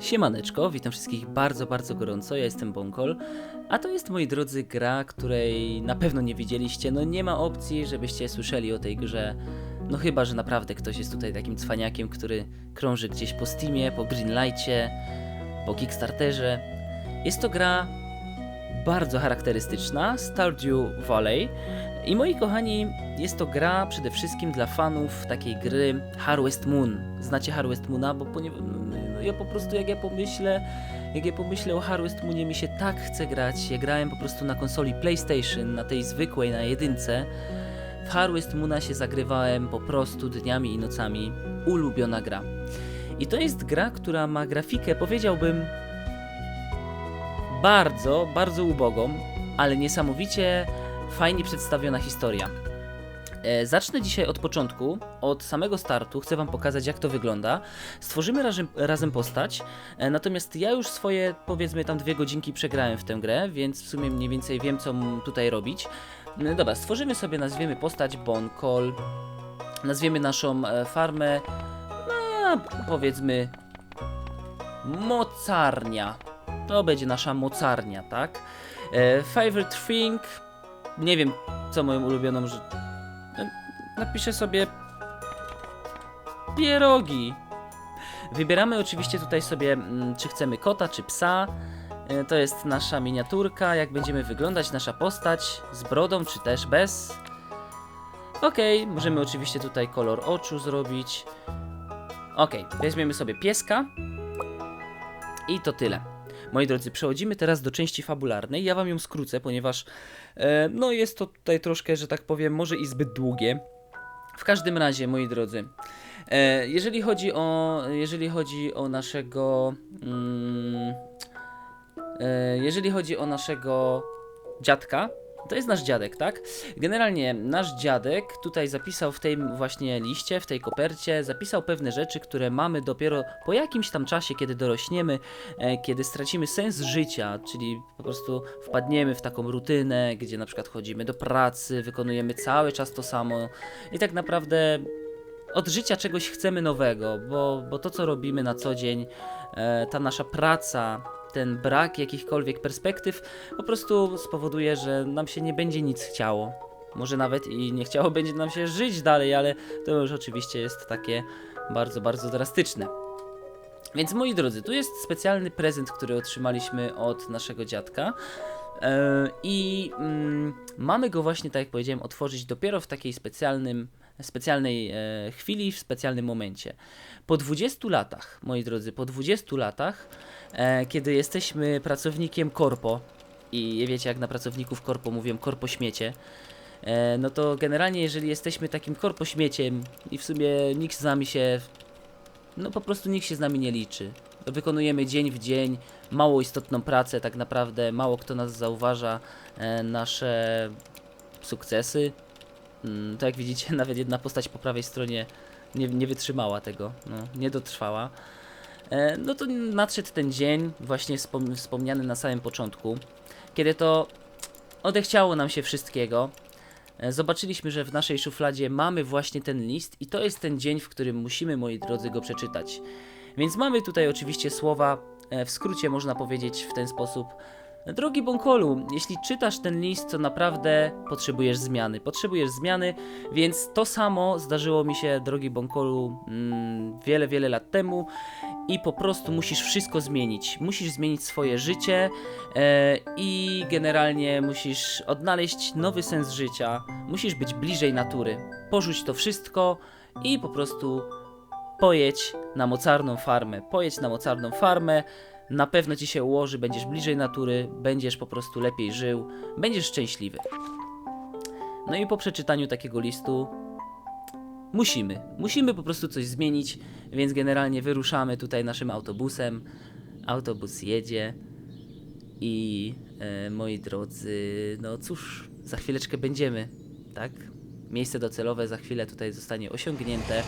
Siemaneczko, witam wszystkich bardzo, bardzo gorąco, ja jestem Bonkol, a to jest, moi drodzy, gra, której na pewno nie widzieliście, no nie ma opcji, żebyście słyszeli o tej grze, no chyba, że naprawdę ktoś jest tutaj takim cwaniakiem, który krąży gdzieś po Steamie, po Greenlightie, po Kickstarterze. Jest to gra bardzo charakterystyczna, Stardew Valley, i moi kochani, jest to gra przede wszystkim dla fanów takiej gry Harvest Moon. Znacie Harvest Moona? Bo ponieważ no ja po prostu jak ja pomyślę, jak ja pomyślę o Harvest Moonie, mi się tak chce grać. Ja grałem po prostu na konsoli PlayStation, na tej zwykłej, na jedynce. W Harvest Moona się zagrywałem po prostu dniami i nocami. Ulubiona gra. I to jest gra, która ma grafikę, powiedziałbym, bardzo, bardzo ubogą, ale niesamowicie fajnie przedstawiona historia. E, Zacznę dzisiaj od początku, od samego startu. Chcę Wam pokazać, jak to wygląda. Stworzymy razem, razem postać, e, natomiast ja już swoje, powiedzmy, tam dwie godzinki przegrałem w tę grę, więc w sumie mniej więcej wiem, co tutaj robić. No Dobra, stworzymy sobie, nazwiemy postać Bonkol, nazwiemy naszą e, farmę, no, powiedzmy, mocarnia. To będzie nasza mocarnia, tak? E, favorite thing, nie wiem, co moją ulubioną rzecz. Napiszę sobie pierogi. Wybieramy oczywiście tutaj sobie, mm, czy chcemy kota, czy psa. E, To jest nasza miniaturka, jak będziemy wyglądać, nasza postać z brodą, czy też bez. Okej, możemy oczywiście tutaj kolor oczu zrobić. Okej, weźmiemy sobie pieska. I to tyle. Moi drodzy, przechodzimy teraz do części fabularnej. Ja wam ją skrócę, ponieważ e, no jest to tutaj troszkę, że tak powiem, może i zbyt długie. W każdym razie, moi drodzy, e, jeżeli chodzi o jeżeli chodzi o naszego mm, e, jeżeli chodzi o naszego dziadka, to jest nasz dziadek, tak? Generalnie nasz dziadek tutaj zapisał w tej właśnie liście, w tej kopercie, zapisał pewne rzeczy, które mamy dopiero po jakimś tam czasie, kiedy dorośniemy, e, kiedy stracimy sens życia, czyli po prostu wpadniemy w taką rutynę, gdzie na przykład chodzimy do pracy, wykonujemy cały czas to samo i tak naprawdę od życia czegoś chcemy nowego, bo, bo to co robimy na co dzień, e, ta nasza praca, ten brak jakichkolwiek perspektyw po prostu spowoduje, że nam się nie będzie nic chciało. Może nawet i nie chciało będzie nam się żyć dalej, ale to już oczywiście jest takie bardzo, bardzo drastyczne. Więc moi drodzy, tu jest specjalny prezent, który otrzymaliśmy od naszego dziadka. E, I mm, mamy go właśnie, tak jak powiedziałem, otworzyć dopiero w takiej specjalnym, specjalnej e, chwili, w specjalnym momencie. Po 20 latach, moi drodzy, po 20 latach, e, kiedy jesteśmy pracownikiem korpo i wiecie, jak na pracowników korpo mówią korpo śmiecie, e, no to generalnie jeżeli jesteśmy takim korpo śmieciem i w sumie nikt z nami się, no po prostu nikt się z nami nie liczy. Wykonujemy dzień w dzień mało istotną pracę, tak naprawdę mało kto nas zauważa, e, nasze sukcesy. Mm, To jak widzicie, nawet jedna postać po prawej stronie nie, nie wytrzymała tego, no, nie dotrwała. E, No to nadszedł ten dzień, właśnie wspom- wspomniany na samym początku, kiedy to odechciało nam się wszystkiego. E, Zobaczyliśmy, że w naszej szufladzie mamy właśnie ten list, i to jest ten dzień, w którym musimy, moi drodzy, go przeczytać. Więc mamy tutaj oczywiście słowa, e, w skrócie można powiedzieć w ten sposób. Drogi Bonkolu, jeśli czytasz ten list, to naprawdę potrzebujesz zmiany. Potrzebujesz zmiany, więc to samo zdarzyło mi się, drogi Bonkolu, mm, wiele, wiele lat temu i po prostu musisz wszystko zmienić. Musisz zmienić swoje życie e, i generalnie musisz odnaleźć nowy sens życia. Musisz być bliżej natury. Porzuć to wszystko i po prostu pojedź na mocarną farmę. Pojedź na mocarną farmę, na pewno ci się ułoży, będziesz bliżej natury, będziesz po prostu lepiej żył, będziesz szczęśliwy. No i po przeczytaniu takiego listu musimy, musimy po prostu coś zmienić, więc generalnie wyruszamy tutaj naszym autobusem. Autobus jedzie i e, moi drodzy, no cóż, za chwileczkę będziemy, tak? Miejsce docelowe za chwilę tutaj zostanie osiągnięte.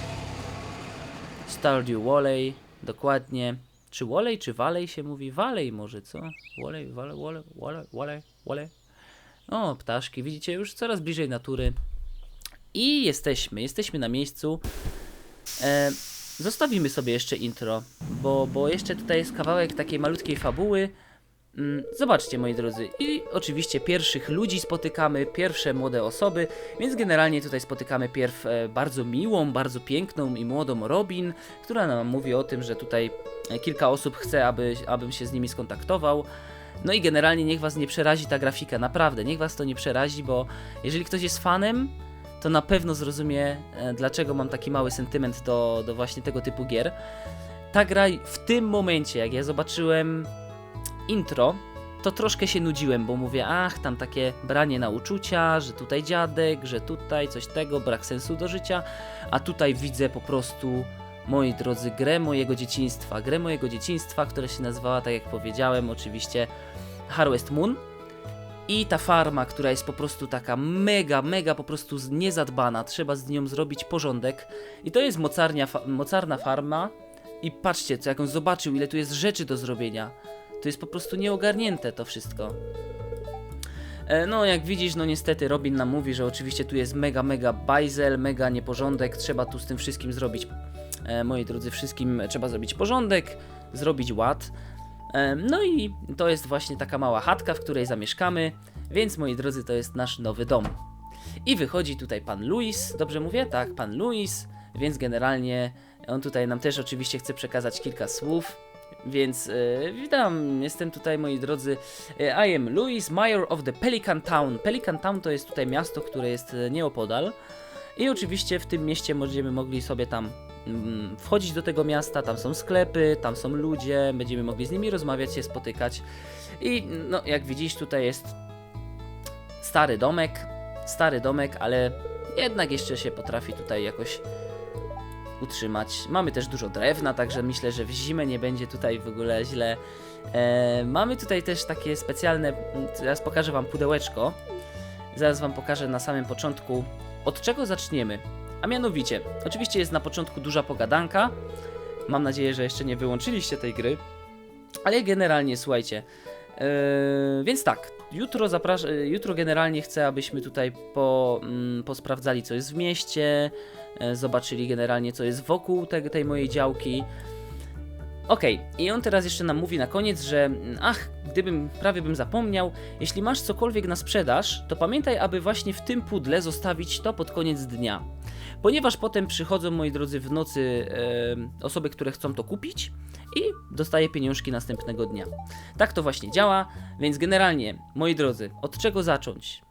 Stardew Valley, dokładnie. Czy Walley, czy Valley się mówi? Valley może, co? Walley, Valley, Walley, Walley, Walley, Walley. O, ptaszki, widzicie, już coraz bliżej natury. I jesteśmy, jesteśmy na miejscu. E, zostawimy sobie jeszcze intro, bo, bo jeszcze tutaj jest kawałek takiej malutkiej fabuły. Mm, Zobaczcie, moi drodzy, i oczywiście pierwszych ludzi spotykamy, pierwsze młode osoby, więc generalnie tutaj spotykamy pierw e, bardzo miłą, bardzo piękną i młodą Robin, która nam mówi o tym, że tutaj e, kilka osób chce, aby, abym się z nimi skontaktował. No i generalnie niech was nie przerazi ta grafika, naprawdę, niech was to nie przerazi, bo jeżeli ktoś jest fanem, to na pewno zrozumie, e, dlaczego mam taki mały sentyment do, do właśnie tego typu gier. Ta gra w tym momencie, jak ja zobaczyłem intro, to troszkę się nudziłem, bo mówię, ach, tam takie branie na uczucia, że tutaj dziadek, że tutaj coś tego, brak sensu do życia, a tutaj widzę po prostu, moi drodzy, grę mojego dzieciństwa, grę mojego dzieciństwa, która się nazywała, tak jak powiedziałem, oczywiście Harvest Moon. I ta farma, która jest po prostu taka mega, mega po prostu niezadbana, trzeba z nią zrobić porządek. I to jest mocarnia, fa- mocarna farma. I patrzcie, co jak on zobaczył, ile tu jest rzeczy do zrobienia. To jest po prostu nieogarnięte to wszystko. E, No, jak widzisz, no niestety Robin nam mówi, że oczywiście tu jest mega, mega bajzel, mega nieporządek, trzeba tu z tym wszystkim zrobić, e, moi drodzy, wszystkim trzeba zrobić porządek, zrobić ład. E, No i to jest właśnie taka mała chatka, w której zamieszkamy, więc moi drodzy, to jest nasz nowy dom. I wychodzi tutaj pan Luis, dobrze mówię? Tak, pan Luis, więc generalnie on tutaj nam też oczywiście chce przekazać kilka słów. Więc e, witam, jestem tutaj moi drodzy. E, I am Louis, mayor of the Pelican Town. Pelican Town to jest tutaj miasto, które jest e, nieopodal. I oczywiście w tym mieście będziemy mogli sobie tam mm, wchodzić do tego miasta, tam są sklepy, tam są ludzie, będziemy mogli z nimi rozmawiać, się spotykać. I no, jak widzisz, tutaj jest stary domek, stary domek, ale jednak jeszcze się potrafi tutaj jakoś utrzymać. Mamy też dużo drewna, także myślę, że w zimę nie będzie tutaj w ogóle źle. E, mamy tutaj też takie specjalne, m, teraz pokażę Wam pudełeczko. Zaraz Wam pokażę na samym początku, od czego zaczniemy. A mianowicie, oczywiście jest na początku duża pogadanka. Mam nadzieję, że jeszcze nie wyłączyliście tej gry. Ale generalnie, słuchajcie. Yy, więc tak, jutro yy, jutro generalnie chcę, abyśmy tutaj po, mm, posprawdzali, co jest w mieście, e, zobaczyli generalnie, co jest wokół te, tej mojej działki. Okej, i on teraz jeszcze nam mówi na koniec, że mm, ach, gdybym prawie bym zapomniał, jeśli masz cokolwiek na sprzedaż, to pamiętaj, aby właśnie w tym pudle zostawić to pod koniec dnia. Ponieważ potem przychodzą, moi drodzy, w nocy e, osoby, które chcą to kupić i dostaję pieniążki następnego dnia. Tak to właśnie działa, więc generalnie, moi drodzy, od czego zacząć?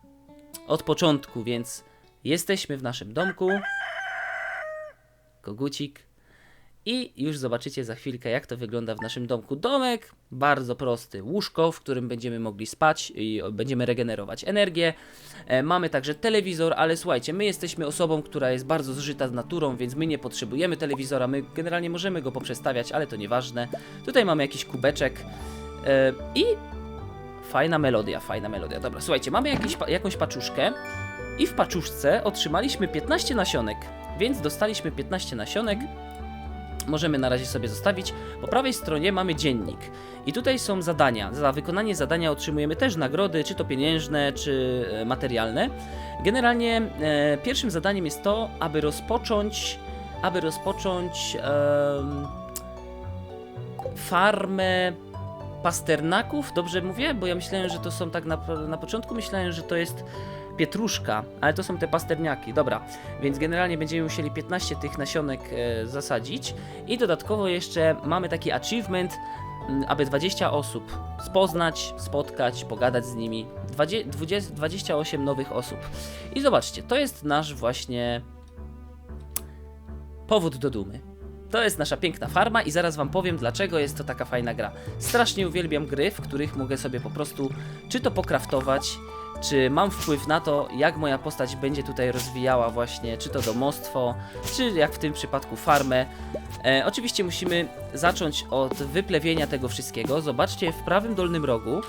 Od początku, więc jesteśmy w naszym domku. Kogucik. I już zobaczycie za chwilkę, jak to wygląda w naszym domku. Domek bardzo prosty, łóżko, w którym będziemy mogli spać i będziemy regenerować energię. E, mamy także telewizor, ale słuchajcie, my jesteśmy osobą, która jest bardzo zżyta z naturą, więc my nie potrzebujemy telewizora. My generalnie możemy go poprzestawiać, ale to nieważne. Tutaj mamy jakiś kubeczek e, i fajna melodia, fajna melodia. Dobra, słuchajcie, mamy jakiś, jakąś paczuszkę i w paczuszce otrzymaliśmy 15 nasionek, więc dostaliśmy 15 nasionek możemy na razie sobie zostawić. Po prawej stronie mamy dziennik. I tutaj są zadania. Za wykonanie zadania otrzymujemy też nagrody, czy to pieniężne, czy e, materialne. Generalnie e, pierwszym zadaniem jest to, aby rozpocząć, aby rozpocząć em, farmę pasternaków. Dobrze mówię? Bo ja myślałem, że to są tak na, na początku myślałem, że to jest pietruszka, ale to są te pasterniaki. Dobra, więc generalnie będziemy musieli 15 tych nasionek e, zasadzić i dodatkowo jeszcze mamy taki achievement, m, aby 20 osób spoznać, spotkać, pogadać z nimi. 20, 20, 28 nowych osób. I zobaczcie, to jest nasz właśnie powód do dumy. To jest nasza piękna farma i zaraz wam powiem dlaczego jest to taka fajna gra. Strasznie uwielbiam gry, w których mogę sobie po prostu czy to pokraftować, czy mam wpływ na to, jak moja postać będzie tutaj rozwijała właśnie, czy to domostwo, czy jak w tym przypadku farmę. E, oczywiście musimy zacząć od wyplewienia tego wszystkiego. Zobaczcie w prawym dolnym rogu.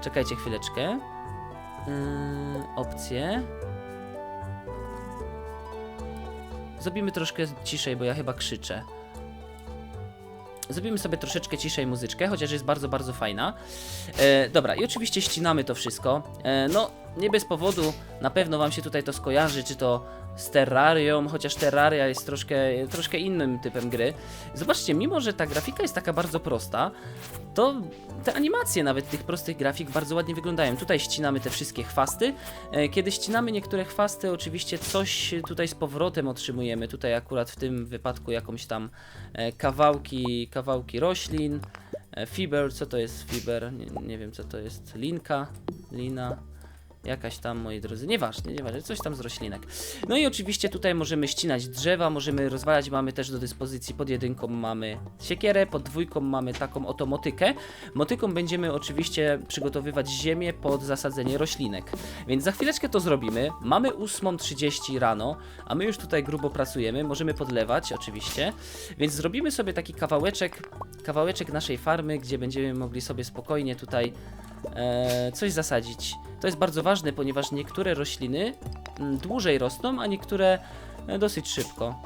Czekajcie chwileczkę. Yy, opcje. Zrobimy troszkę ciszej, bo ja chyba krzyczę. Zrobimy sobie troszeczkę ciszej muzyczkę, chociaż jest bardzo, bardzo fajna. E, dobra, i oczywiście ścinamy to wszystko. E, no, nie bez powodu na pewno wam się tutaj to skojarzy, czy to z Terrarią, chociaż Terraria jest troszkę, troszkę innym typem gry. Zobaczcie, mimo że ta grafika jest taka bardzo prosta, to te animacje nawet tych prostych grafik bardzo ładnie wyglądają. Tutaj ścinamy te wszystkie chwasty. E, Kiedy ścinamy niektóre chwasty, oczywiście coś tutaj z powrotem otrzymujemy. Tutaj akurat w tym wypadku jakąś tam e, kawałki, kawałki roślin. E, Fiber, co to jest fiber? Nie, nie wiem co to jest. Linka, lina. Jakaś tam, moi drodzy, nieważne, nieważne, coś tam z roślinek. No i oczywiście tutaj możemy ścinać drzewa, możemy rozwalać, mamy też do dyspozycji pod jedynką mamy siekierę, pod dwójką mamy taką oto motykę. Motyką będziemy oczywiście przygotowywać ziemię pod zasadzenie roślinek. Więc za chwileczkę to zrobimy. Mamy 8.30 rano, a my już tutaj grubo pracujemy, możemy podlewać oczywiście. Więc zrobimy sobie taki kawałeczek, kawałeczek naszej farmy, gdzie będziemy mogli sobie spokojnie tutaj e, coś zasadzić. To jest bardzo ważne, ponieważ niektóre rośliny mm, dłużej rosną, a niektóre e, dosyć szybko.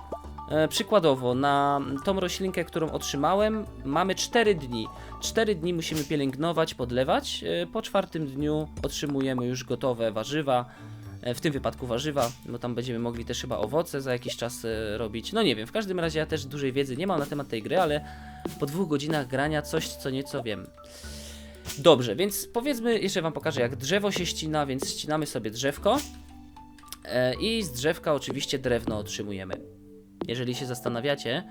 E, przykładowo, na tą roślinkę, którą otrzymałem, mamy 4 dni. 4 dni musimy pielęgnować, podlewać. E, po czwartym dniu otrzymujemy już gotowe warzywa. E, W tym wypadku warzywa, bo tam będziemy mogli też chyba owoce za jakiś czas e, robić. No nie wiem, w każdym razie ja też dużej wiedzy nie mam na temat tej gry, ale po dwóch godzinach grania coś co nieco wiem. Dobrze, więc powiedzmy, jeszcze wam pokażę jak drzewo się ścina, więc ścinamy sobie drzewko e, i z drzewka oczywiście drewno otrzymujemy. Jeżeli się zastanawiacie,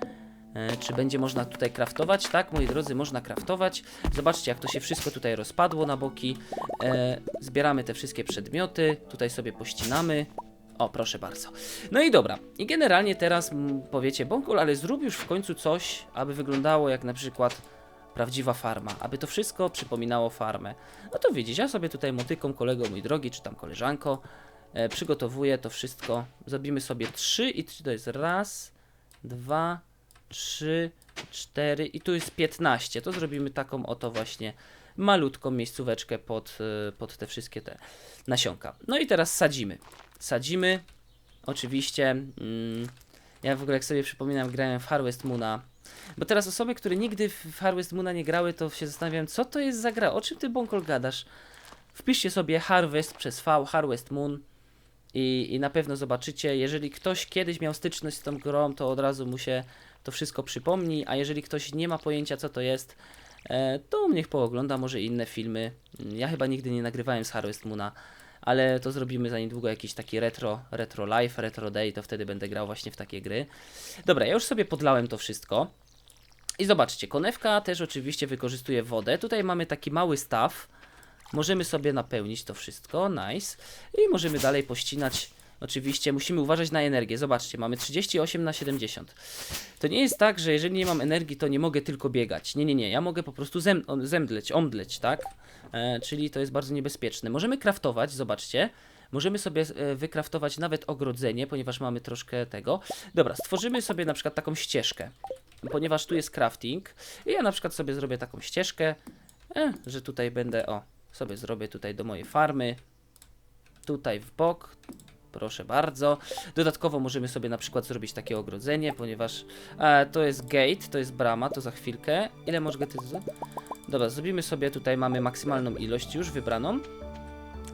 e, czy będzie można tutaj kraftować, tak moi drodzy, można kraftować. Zobaczcie jak to się wszystko tutaj rozpadło na boki. E, zbieramy te wszystkie przedmioty, tutaj sobie pościnamy. O, proszę bardzo. No i dobra. I generalnie teraz powiecie, Bąkol, ale zrób już w końcu coś, aby wyglądało jak na przykład prawdziwa farma, aby to wszystko przypominało farmę. No to widzisz, ja sobie tutaj motyką, kolego mój drogi, czy tam koleżanko, e, przygotowuję to wszystko. Zrobimy sobie trzy i trzy to jest raz, dwa, trzy, cztery i tu jest 15. To zrobimy taką oto właśnie malutką miejscóweczkę pod, e, pod te wszystkie te nasionka. No i teraz sadzimy. Sadzimy, oczywiście. Mm, ja w ogóle jak sobie przypominam, grałem w Harvest Moona. Bo teraz osoby, które nigdy w Harvest Moona nie grały, to się zastanawiam, co to jest za gra? O czym ty Bąkol gadasz? Wpiszcie sobie Harvest przez V, Harvest Moon i, i na pewno zobaczycie. Jeżeli ktoś kiedyś miał styczność z tą grą, to od razu mu się to wszystko przypomni, a jeżeli ktoś nie ma pojęcia, co to jest, e, to niech poogląda może inne filmy. Mm, Ja chyba nigdy nie nagrywałem z Harvest Moona, ale to zrobimy za niedługo jakiś taki retro, retro life, retro day, to wtedy będę grał właśnie w takie gry. Dobra, ja już sobie podlałem to wszystko. I zobaczcie, konewka też oczywiście wykorzystuje wodę. Tutaj mamy taki mały staw. Możemy sobie napełnić to wszystko, nice. I możemy dalej pościnać. Oczywiście musimy uważać na energię. Zobaczcie, mamy 38 na 70. To nie jest tak, że jeżeli nie mam energii, to nie mogę tylko biegać. Nie, nie, nie. Ja mogę po prostu zem zemdleć, omdleć, tak? E, czyli to jest bardzo niebezpieczne. Możemy kraftować, zobaczcie. Możemy sobie e, wykraftować nawet ogrodzenie, ponieważ mamy troszkę tego. Dobra, stworzymy sobie na przykład taką ścieżkę, ponieważ tu jest crafting. I ja na przykład sobie zrobię taką ścieżkę, e, że tutaj będę, o, sobie zrobię tutaj do mojej farmy. Tutaj w bok, proszę bardzo. Dodatkowo możemy sobie na przykład zrobić takie ogrodzenie, ponieważ e, to jest gate, to jest brama, to za chwilkę. Ile mogę ty... Dobra, zrobimy sobie tutaj, mamy maksymalną ilość już wybraną.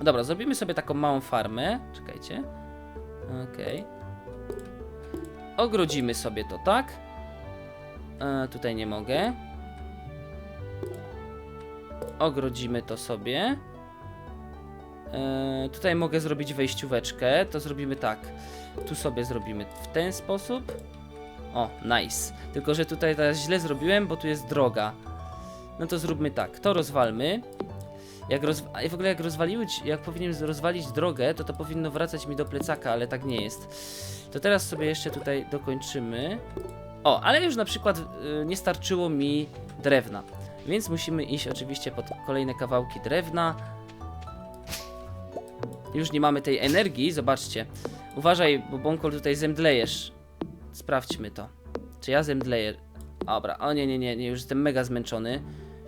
Dobra, zrobimy sobie taką małą farmę. Czekajcie. Okej. Ogrodzimy sobie to, tak? E, tutaj nie mogę. Ogrodzimy to sobie. E, tutaj mogę zrobić wejścióweczkę. To zrobimy tak. Tu sobie zrobimy w ten sposób. O, nice. Tylko, że tutaj teraz źle zrobiłem, bo tu jest droga. No to zróbmy tak. To rozwalmy. Jak roz... W ogóle jak rozwalić, jak powinienem rozwalić drogę, to to powinno wracać mi do plecaka, ale tak nie jest. To teraz sobie jeszcze tutaj dokończymy. O, ale już na przykład y, nie starczyło mi drewna. Więc musimy iść oczywiście pod kolejne kawałki drewna. Już nie mamy tej energii, zobaczcie. Uważaj, bo Bąkol tutaj zemdlejesz. Sprawdźmy to. Czy ja zemdleję? Dobra, o nie, nie, nie, nie, już jestem mega zmęczony,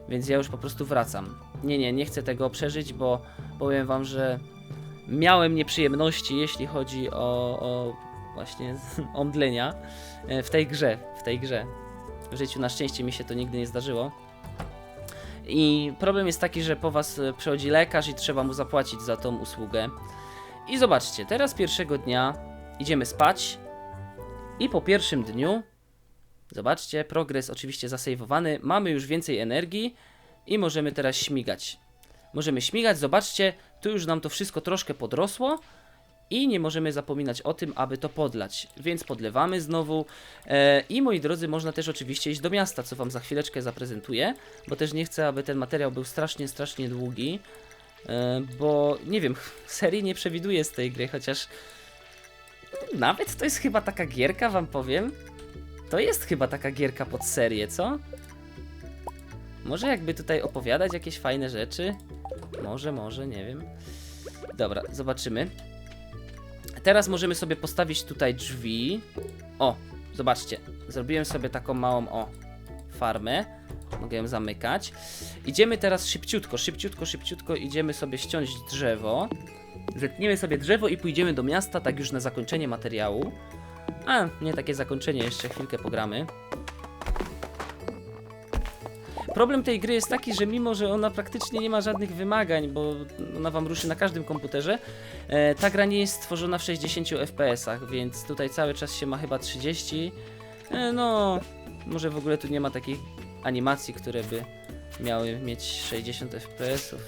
więc ja już po prostu wracam. Nie, nie, nie chcę tego przeżyć, bo powiem wam, że miałem nieprzyjemności, jeśli chodzi o, o właśnie omdlenia e, w tej grze, w tej grze. W życiu na szczęście mi się to nigdy nie zdarzyło. I problem jest taki, że po was e, przychodzi lekarz i trzeba mu zapłacić za tą usługę. I zobaczcie, teraz pierwszego dnia idziemy spać i po pierwszym dniu, zobaczcie, progres oczywiście zasejwowany, mamy już więcej energii i możemy teraz śmigać. Możemy śmigać, zobaczcie, tu już nam to wszystko troszkę podrosło i nie możemy zapominać o tym, aby to podlać. Więc podlewamy znowu. E, I moi drodzy, można też oczywiście iść do miasta, co wam za chwileczkę zaprezentuję, bo też nie chcę, aby ten materiał był strasznie, strasznie długi. E, bo nie wiem, serii nie przewiduję z tej gry, chociaż nawet to jest chyba taka gierka, wam powiem. To jest chyba taka gierka pod serię, co? Może jakby tutaj opowiadać jakieś fajne rzeczy? Może, może, nie wiem. Dobra, zobaczymy. Teraz możemy sobie postawić tutaj drzwi. O, zobaczcie. Zrobiłem sobie taką małą, o, farmę. Mogę ją zamykać. Idziemy teraz szybciutko, szybciutko, szybciutko. Idziemy sobie ściąć drzewo. Zetniemy sobie drzewo i pójdziemy do miasta, tak już na zakończenie materiału. A, nie takie zakończenie, jeszcze chwilkę pogramy. Problem tej gry jest taki, że mimo, że ona praktycznie nie ma żadnych wymagań, bo ona wam ruszy na każdym komputerze, e, ta gra nie jest stworzona w 60 FPS-ach, więc tutaj cały czas się ma chyba 30. E, no, może w ogóle tu nie ma takich animacji, które by miały mieć 60 FPS-ów.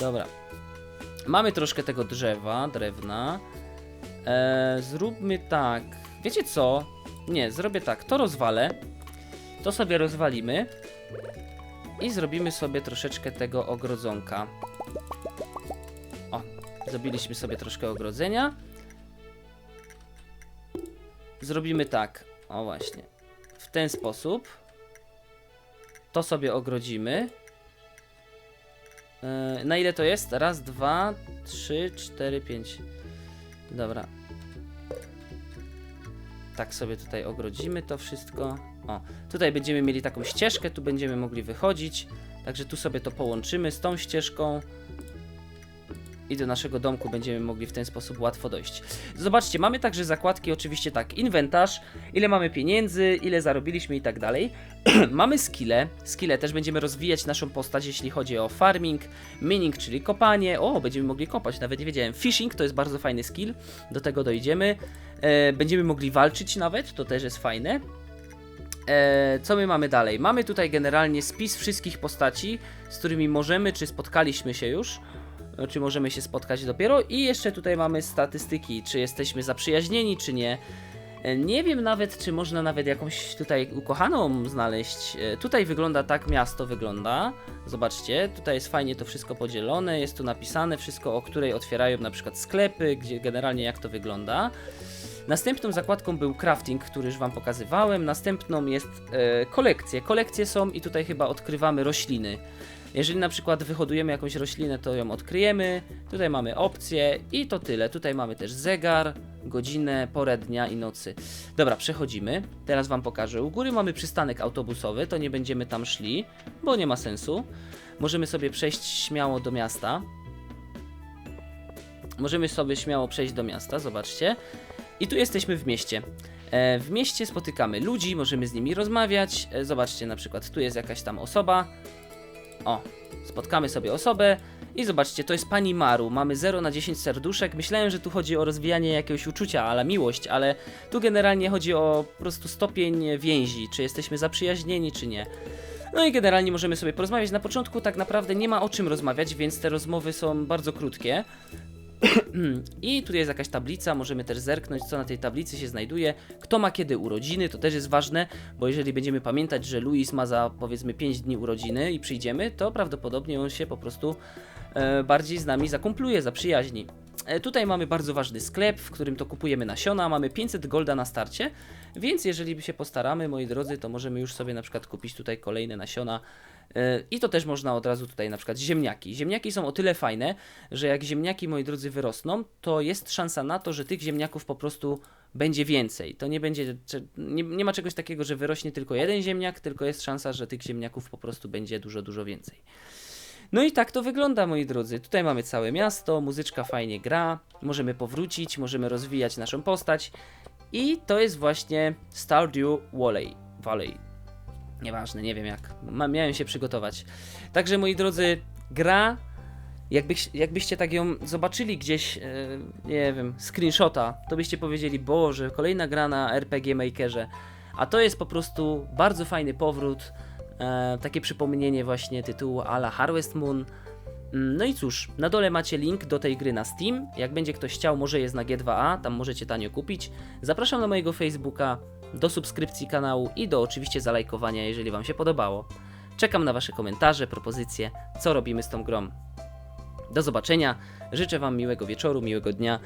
Dobra. Mamy troszkę tego drzewa, drewna. E, zróbmy tak. Wiecie co? Nie, zrobię tak. To rozwalę. To sobie rozwalimy. I zrobimy sobie troszeczkę tego ogrodzonka. O, zrobiliśmy sobie troszkę ogrodzenia. Zrobimy tak. O właśnie. W ten sposób. To sobie ogrodzimy. Yy, na ile to jest? Raz, dwa, trzy, cztery, pięć. Dobra. Tak sobie tutaj ogrodzimy to wszystko. O, tutaj będziemy mieli taką ścieżkę, tu będziemy mogli wychodzić. Także tu sobie to połączymy z tą ścieżką. I do naszego domku będziemy mogli w ten sposób łatwo dojść. Zobaczcie, mamy także zakładki, oczywiście tak, inwentarz, ile mamy pieniędzy, ile zarobiliśmy i tak dalej. mamy skille, skille też będziemy rozwijać naszą postać, jeśli chodzi o farming, mining, czyli kopanie, o, będziemy mogli kopać, nawet nie wiedziałem. Fishing to jest bardzo fajny skill, do tego dojdziemy. E, będziemy mogli walczyć nawet, to też jest fajne. E, co my mamy dalej? Mamy tutaj generalnie spis wszystkich postaci, z którymi możemy, czy spotkaliśmy się już, e, czy możemy się spotkać dopiero. I jeszcze tutaj mamy statystyki, czy jesteśmy zaprzyjaźnieni, czy nie. E, Nie wiem nawet, czy można nawet jakąś tutaj ukochaną znaleźć. E, Tutaj wygląda tak, miasto wygląda. Zobaczcie, tutaj jest fajnie to wszystko podzielone, jest tu napisane wszystko, o której otwierają na przykład sklepy, gdzie generalnie jak to wygląda. Następną zakładką był crafting, który już Wam pokazywałem. Następną jest e, kolekcje. Kolekcje są i tutaj chyba odkrywamy rośliny. Jeżeli na przykład wyhodujemy jakąś roślinę, to ją odkryjemy. Tutaj mamy opcje i to tyle. Tutaj mamy też zegar, godzinę, porę dnia i nocy. Dobra, przechodzimy. Teraz Wam pokażę. U góry mamy przystanek autobusowy, to nie będziemy tam szli, bo nie ma sensu. Możemy sobie przejść śmiało do miasta. Możemy sobie śmiało przejść do miasta, zobaczcie. I tu jesteśmy w mieście. E, w mieście spotykamy ludzi, możemy z nimi rozmawiać. E, zobaczcie, na przykład tu jest jakaś tam osoba. O, spotkamy sobie osobę i zobaczcie, to jest pani Maru. Mamy 0 na 10 serduszek. Myślałem, że tu chodzi o rozwijanie jakiegoś uczucia, ale miłość, ale tu generalnie chodzi o po prostu stopień więzi, czy jesteśmy zaprzyjaźnieni, czy nie. No i generalnie możemy sobie porozmawiać. Na początku tak naprawdę nie ma o czym rozmawiać, więc te rozmowy są bardzo krótkie. I tu jest jakaś tablica, możemy też zerknąć, co na tej tablicy się znajduje. Kto ma kiedy urodziny, to też jest ważne, bo jeżeli będziemy pamiętać, że Luis ma za powiedzmy 5 dni urodziny i przyjdziemy, to prawdopodobnie on się po prostu e, bardziej z nami zakumpluje, zaprzyjaźni. E, tutaj mamy bardzo ważny sklep, w którym to kupujemy nasiona, mamy 500 golda na starcie, więc jeżeli się postaramy, moi drodzy, to możemy już sobie na przykład kupić tutaj kolejne nasiona. E, I to też można od razu tutaj na przykład ziemniaki. Ziemniaki są o tyle fajne, że jak ziemniaki, moi drodzy, wyrosną, to jest szansa na to, że tych ziemniaków po prostu będzie więcej. To nie będzie, nie, nie ma czegoś takiego, że wyrośnie tylko jeden ziemniak, tylko jest szansa, że tych ziemniaków po prostu będzie dużo, dużo więcej. No i tak to wygląda, moi drodzy. Tutaj mamy całe miasto, muzyczka fajnie gra, możemy powrócić, możemy rozwijać naszą postać. I to jest właśnie Stardew Valley. Valley. Nieważne, nie wiem jak. Miałem się przygotować. Także moi drodzy, gra. Jakbyś, jakbyście tak ją zobaczyli gdzieś, e, nie wiem, screenshota, to byście powiedzieli, Boże, kolejna gra na RPG Makerze. A to jest po prostu bardzo fajny powrót, e, takie przypomnienie właśnie tytułu ala Harvest Moon. Mm, No i cóż, na dole macie link do tej gry na Steam. Jak będzie ktoś chciał, może jest na G2A, tam możecie tanio kupić. Zapraszam na mojego Facebooka, do subskrypcji kanału i do oczywiście zalajkowania, jeżeli Wam się podobało. Czekam na Wasze komentarze, propozycje, co robimy z tą grą. Do zobaczenia, życzę Wam miłego wieczoru, miłego dnia